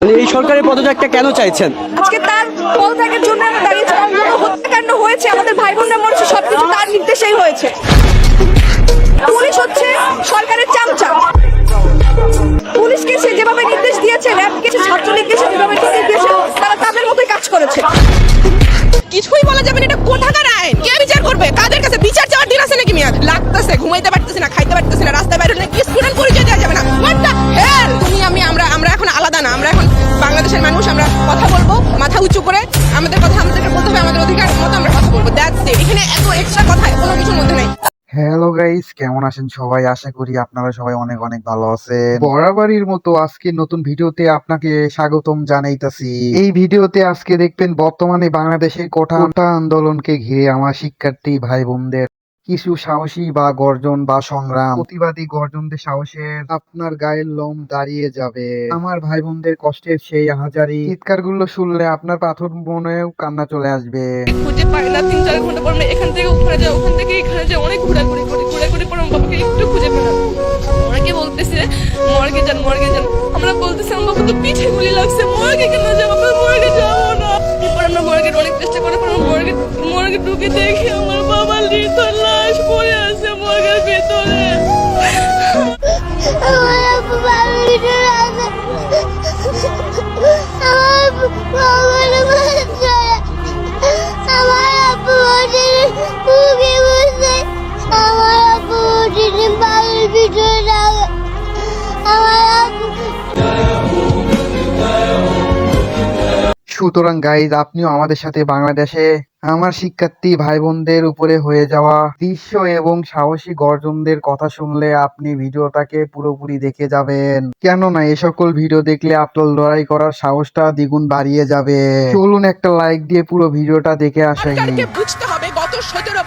এই সরকারের পদত্যাগটা কেন চাইছেন? আজকে তার পদত্যাগের জন্য আমরা দাঁড়িয়েছি হত্যাকাণ্ড হয়েছে, আমাদের ভাই বোনরা মরছে, সবকিছু তার নির্দেশেই হয়েছে। পুলিশ হচ্ছে সরকারের চামচা পুলিশকে সে যেভাবে নির্দেশ দিয়েছে, র্যাবকে ছাত্রলীগকে সে যেভাবে মাথা উঁচু করে আমাদের কথা আমাদেরকে বলতে হবে আমাদের অধিকার মতো আমরা কথা বলব। দ্যাটস ইট এখানে এত এক্সট্রা কথা, কোনো কিছুর মধ্যে নাই। হ্যালো গাইস কেমন আছেন সবাই? আশা করি আপনারা সবাই অনেক অনেক ভালো আছেন। বরাবরের মতো আজকে নতুন ভিডিওতে আপনাকে স্বাগতম জানাইতাছি। এই ভিডিওতে আজকে দেখবেন বর্তমানে বাংলাদেশের কোঠা আন্দোলনকে ঘিরে আমার শিক্ষার্থী ভাই বোনদের কিছু সাহসী বা গর্জন বা সংগ্রাম। প্রতিবাদী গর্জনদের সাহসের আপনার গায়ের লোম দাঁড়িয়ে যাবে। আমার ভাই বোনদের কষ্টের সেই হাজারি। চিৎকারগুলো শুনলে আপনার পাথর মনেও কান্না চলে আসবে। খুঁজে পাই তিন চার ঘণ্টা পর এখান থেকে যাই সুতরাং গাইজ আপনিও আমাদের সাথে বাংলাদেশে আমার শিক্ষার্থী ভাই বোনদের উপরে হয়ে যাওয়া দৃশ্য এবং সাহসী গর্জনদের কথা শুনলে আপনি ভিডিওটাকে পুরোপুরি দেখে যাবেন। কেননা এ সকল ভিডিও দেখলে আপনার লড়াই করার সাহসটা দ্বিগুণ বাড়িয়ে যাবে। চলুন একটা লাইক দিয়ে পুরো ভিডিওটা দেখে আসেন। বুঝতে হবে গত সতেরো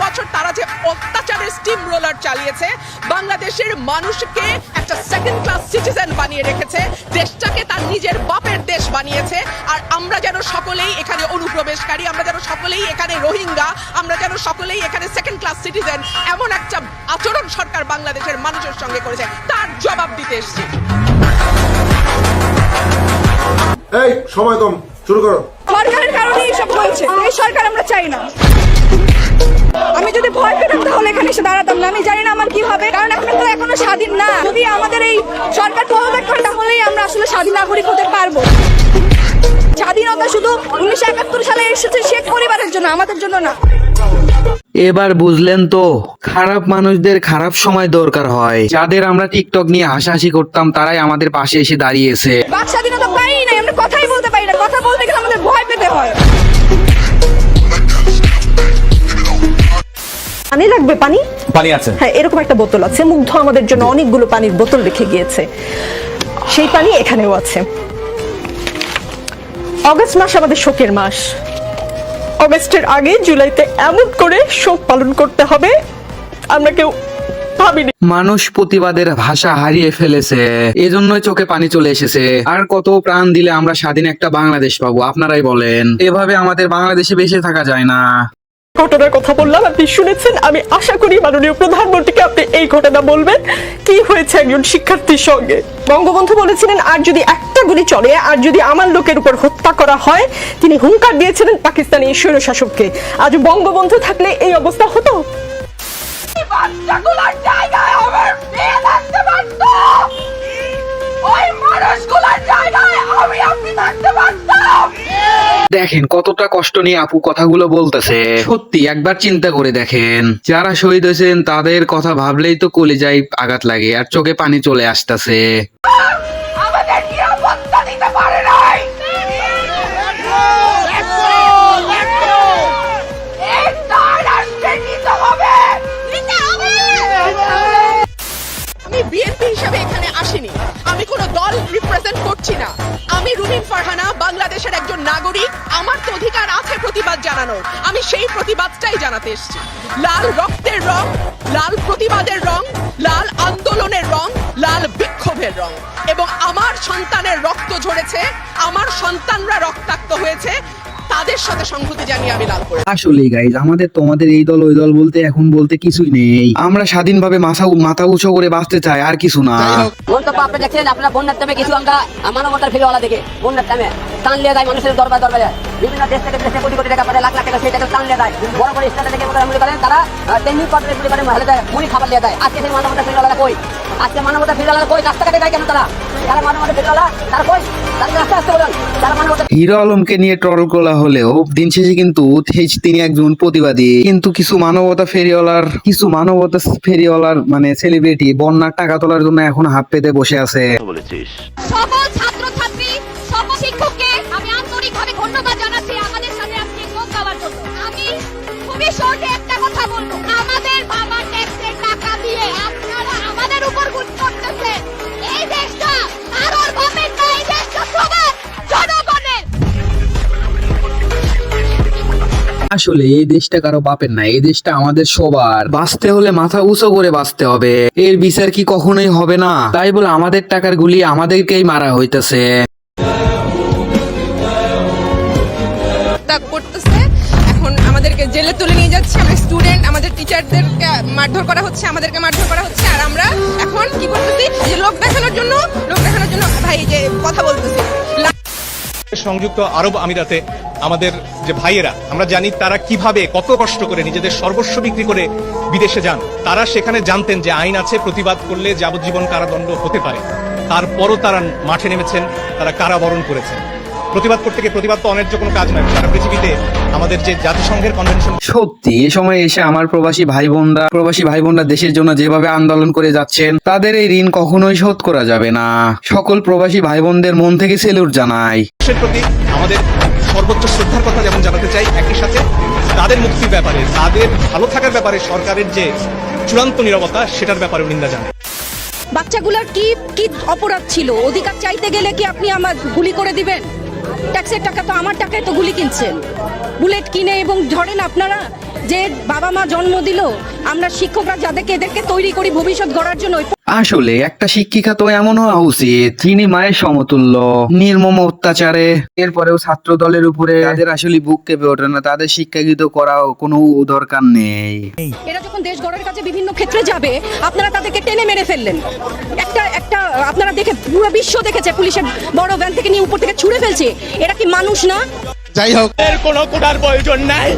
স্টিম চালিয়েছে। বাংলাদেশের মানুষকে একটা সেকেন্ড ক্লাস সিটিজেন বানিয়ে রেখেছে। দেশটাকে তার নিজের বাপের দেশ বানিয়েছে। আর আমরা যেন সকলেই এখানে অনুপ্রবেশকারী আমরা যেন সকলেই এখানে রোহিঙ্গা আমরা যেন সকলেই এখানে সেকেন্ড ক্লাস সিটিজেন এমন একটা আচরণ সরকার বাংলাদেশের মানুষের সঙ্গে করেছে তার জবাব দিতে এসছি। এই সময় কম শুরু করো। সরকারের কারণে এইসব হয়েছে এই সরকার আমরা চাই না। আমি যদি ভয় পেতাম তাহলে এখানে এসে দাঁড়াতাম না। আমি জানি না আমার কি হবে। কারণ এখন তো এখনও স্বাধীন না। যদি আমাদের এই সরকার পদত্যাগ করে তাহলেই আমরা আসলে স্বাধীন নাগরিক হতে পারব। স্বাধীনতা শুধু উনিশশো একাত্তর সালে এসেছে শেখ পরিবারের জন্য আমাদের জন্য না। এবার বুঝলেন তো খারাপ মানুষদের খারাপ সময় দরকার হয়। যাদের আমরা টিকটক নিয়ে হাসাহাসি করতাম তারাই আমাদের পাশে এসে দাঁড়িয়েছে। বাক স্বাধীনতা পাই নাই আমরা কথাই বলতে পারি না। কথা বলতে গেলে আমাদের ভয় পেতে হয়। পানি লাগবে পানি? পানি আছে। হ্যাঁ এরকম একটা বোতল আছে। মুগ্ধ আমাদের জন্য অনেকগুলো পানির বোতল রেখে গিয়েছে। সেই পানি এখানেও আছে। অগস্ট মাস আমাদের শোকের মাস। অগস্টের আগে জুলাইতে এমন করে শোক পালন করতে হবে আমরা কেউ ভাবিনি। মানুষ প্রতিবাদের ভাষা হারিয়ে ফেলেছে এজন্যই চোখে পানি চলে এসেছে। আর কত প্রাণ দিলে আমরা স্বাধীন একটা বাংলাদেশ পাবো আপনারাই বলেন। এভাবে আমাদের বাংলাদেশে বেঁচে থাকা যায় না। ঘটনার কথা বললাম, আপনি শুনেছেন? আমি আশা করি মাননীয় প্রধানমন্ত্রীকে আপনি এই ঘটনা বলবেন। কি হয়েছে একজন শিক্ষার্থীর সঙ্গে? বঙ্গবন্ধু বলেছিলেন, আর যদি একটা গুলি চলে, আর যদি আমার লোকের উপর হত্যা করা হয়, তিনি হুঙ্কার দিয়েছিলেন পাকিস্তানি ঈশ্বর শাসককে আজ বঙ্গবন্ধু থাকলে এই অবস্থা হতো? বাচ্চাগুলোর দেখেন, কতটা কষ্ট নিয়ে আপু কথাগুলো বলতেছে। সত্যি, একবার চিন্তা করে দেখেন। যারা শহীদ হয়েছেন, তাদের কথা ভাবলেই তো কলে কলিজায় আঘাত লাগে আর চোখে পানি চলে আসতেছে। জানানোর। আমি সেই প্রতিবাদটাই জানাতে এসেছি। লাল রক্তের রং, লাল প্রতিবাদের রং, লাল আন্দোলনের রং, লাল বিক্ষোভের রং। এবং আমার সন্তানের রক্ত ঝরেছে, আমার সন্তানরা রক্তাক্ত হয়েছে তাদের সাথে সংহতি জানিয়ে আমি লাল করে। আসলে গাইজ আমাদের তোমাদের এই দল ওই দল বলতে এখন বলতে কিছুই নেই। আমরা স্বাধীনভাবে মাথা মাথা উঁচু করে বাঁচতে চাই আর কিছু না। মন্তব্য আপনি দেখছেন আপনারা বন্যার টাইমে কিছু আমরা মানবতার ফেরিওয়ালা দেখে বন্যার টাইমে টান লিয়ে যায় মানুষের দরবার দরবারে। বিভিন্ন দেশ থেকে দেশে কোটি কোটি টাকা পাঠায় লাখ লাখ টাকা সেই টাকা টান লিয়ে যায়। বড় বড় স্টার্টে থেকে মনে করেন তারা তেমনি পত্রে মনে খাবার লিয়ে যায়। আজকে সেই মানবতার ফেরিওয়ালা কই? আজকে মানবতার ফেরিওয়ালা কই? রাস্তা কাটে যায় কেন তারা? যারা মানবতার ফেরিওয়ালা তারা কই? তারা রাস্তা আসতে বলেন। হিরো আলমকে নিয়ে ট্রল করা হলেও দিন শেষে কিন্তু তেজ তিনি একজন প্রতিবাদী। কিন্তু কিছু মানবতা ফেরিওয়ালার কিছু মানবতা ফেরিওয়ালার মানে সেলিব্রিটি বন্যার টাকা তোলার জন্য এখন হাত পেতে বসে আছে। সকল ছাত্রছাত্রী সকল শিক্ষককে আমি আন্তরিকভাবে ধন্যবাদ জানাচ্ছি। আমাদের সাথে আজকে যোগ দেওয়ার জন্য। আমি খুবই শর্টে একটা কথা বলব। আমাদের আসলে এই দেশটা কারও বাপের না এই দেশটা আমাদের সবার। বাঁচতে হলে মাথা উঁচু করে বাঁচতে হবে। এর বিচার কি কখনোই হবে না? তাই বলে আমাদের টাকার গুলি আমাদেরকেই মারা হইতেছে। করতেছে এখন আমাদেরকে জেলে তুলে নিয়ে যাচ্ছে। আমরা স্টুডেন্ট আমাদের টিচারদেরকে মারধর করা হচ্ছে আমাদেরকে মারধর করা হচ্ছে। আর আমরা এখন কি করতেছি? যে লোক দেখানোর জন্য লোক দেখানোর জন্য ভাই যে কথা বলতেছি। সংযুক্ত আরব আমিরাতে আমাদের যে ভাইয়েরা, আমরা জানি তারা কীভাবে, কত কষ্ট করে নিজেদের সর্বস্ব বিক্রি করে বিদেশে যান। তারা সেখানে জানতেন যে আইন আছে, প্রতিবাদ করলে যাবজ্জীবন কারাদণ্ড হতে পারে। তারপরও তারা মাঠে নেমেছেন, তারা কারাবরণ করেছেন। প্রতিবাদ করতে গিয়ে প্রতিবাদ তো অন্যায্য কোনো কাজ নয়। সারা পৃথিবীতে আমাদের যে জাতিসংঘের কনভেনশন সত্যি, এ সময় এসে আমার প্রবাসী ভাই বোনরা প্রবাসী ভাই বোনরা দেশের জন্য যেভাবে আন্দোলন করে যাচ্ছেন, তাদের এই ঋণ কখনোই শোধ করা যাবে না। সকল প্রবাসী ভাই বোনদের মন থেকে সেলুট জানাই। দেশের প্রতি আমাদের সর্বোচ্চ শ্রদ্ধার কথা যেমন জানাতে চাই, একই সাথে তাদের মুক্তির ব্যাপারে, তাদের ভালো থাকার ব্যাপারে সরকারের যে চূড়ান্ত নিরবতা, সেটার ব্যাপারে নিন্দা জানাই। বাচ্চাগুলোর কি কি অপরাধ ছিল? অধিকার চাইতে গেলে কি আপনি আমার গুলি করে দিবেন? ট্যাক্সের টাকা তো আমার টাকায় তো গুলি কিনছেন। বুলেট কিনে এবং ধরেন আপনারা যে বাবা মা জন্ম দিল আমরা শিক্ষকরা যাদেরকে এদেরকে তৈরি করি ভবিষ্যৎ গড়ার জন্য আসলে একটা শিক্ষিকা তো এমন হওয়া উচিত যিনি মায়ের সমতুল্য নির্মম অত্যাচারে। এরপরেও ছাত্র দলের উপরে তাদের আসলে বুক কেঁপে ওঠে না তাদের শিক্ষাগিত করাও কোনো দরকার নেই। এরা যখন দেশ গড়ার কাছে বিভিন্ন ক্ষেত্রে যাবে আপনারা তাদেরকে টেনে মেরে ফেললেন। একটা একটা আপনারা দেখে পুরো বিশ্ব দেখেছে পুলিশের বড় ভ্যান থেকে নিয়ে উপর থেকে ছুঁড়ে ফেলছে। এরা কি মানুষ না? যাই হোক। এর কোনো কোটার প্রয়োজন নাই।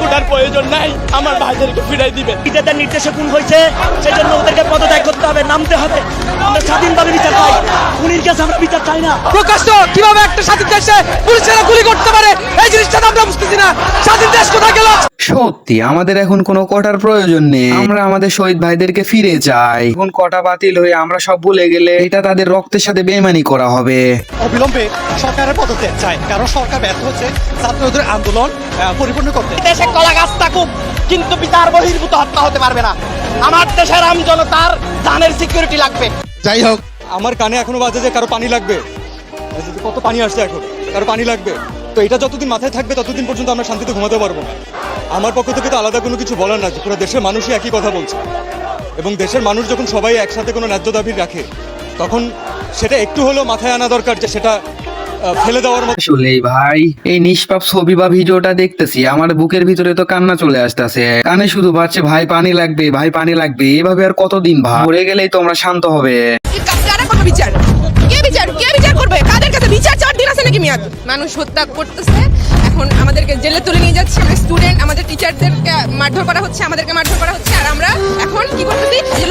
কোটার প্রয়োজন নাই আমার ভাইদেরকে ফিরাই দিবেন নিজেদের নির্দেশে খুন হয়েছে সেজন্য ওদেরকে পদত্যাগ করতে হবে নামতে হবে। আমরা স্বাধীনভাবে বিচার পাই খুনির কাছে আমরা বিচার চাই না। প্রকাশ্য কীভাবে একটা স্বাধীন দেশে পুলিশেরা গুলি করতে পারে? এই সত্যি আমাদের এখন কোনো কটার প্রয়োজন নেই। আমরা আমাদের শহীদ ভাইদেরকে ফিরে চাই। এখন কটা বাতিল হয়ে আমরা সব ভুলে গেলে এটা তাদের রক্তের সাথে বেমানি করা হবে। অবিলম্বে সরকারের পদত্যাগ চাই কারণ সরকার ব্যর্থ হচ্ছে ছাত্রদের আন্দোলন পরিপূর্ণ করতে। দেশে কলা গাছ থাকুক কিন্তু বিচার বহির্ভূত হত্যা হতে পারবে না। আমার দেশের আম জনতার জানের সিকিউরিটি লাগবে। যাই হোক আমার কানে এখনও বাজে যে কারও পানি লাগবে। কত পানি আসছে এখন কারও পানি লাগবে। তো এটা যতদিন মাথায় থাকবে ততদিন পর্যন্ত আমরা শান্তিতে ঘুমাতে পারব না। আমার পক্ষ থেকে তো আলাদা কোনো কিছু বলার না পুরো দেশের মানুষই একই কথা বলছে। এবং দেশের মানুষ যখন সবাই একসাথে কোনো ন্যায্য দাবি রাখে, তখন সেটা একটু হলেও মাথায় আনা দরকার যে সেটা ফেলে দেওয়ার মতো। আসলে ভাই, এই নিষ্পাপ ছবি বা ভিডিওটা দেখতেছি, আমার বুকের ভিতরে তো কান্না চলে আসতেছে। কানে শুধু বাড়ছে ভাই, পানি লাগবে, ভাই, পানি লাগবে। এভাবে আর কতদিন ভাই? মরে গেলেই তোমরা শান্ত হবে। নাকি মেয়াদ মানুষ হত্যা করতেছে। এখন আমাদেরকে জেলে তুলে নিয়ে যাচ্ছে স্টুডেন্ট আমাদের টিচারদেরকে মারধর করা হচ্ছে, আমাদেরকে মারধর করা হচ্ছে। আর আমরা এখন কি করতেছি?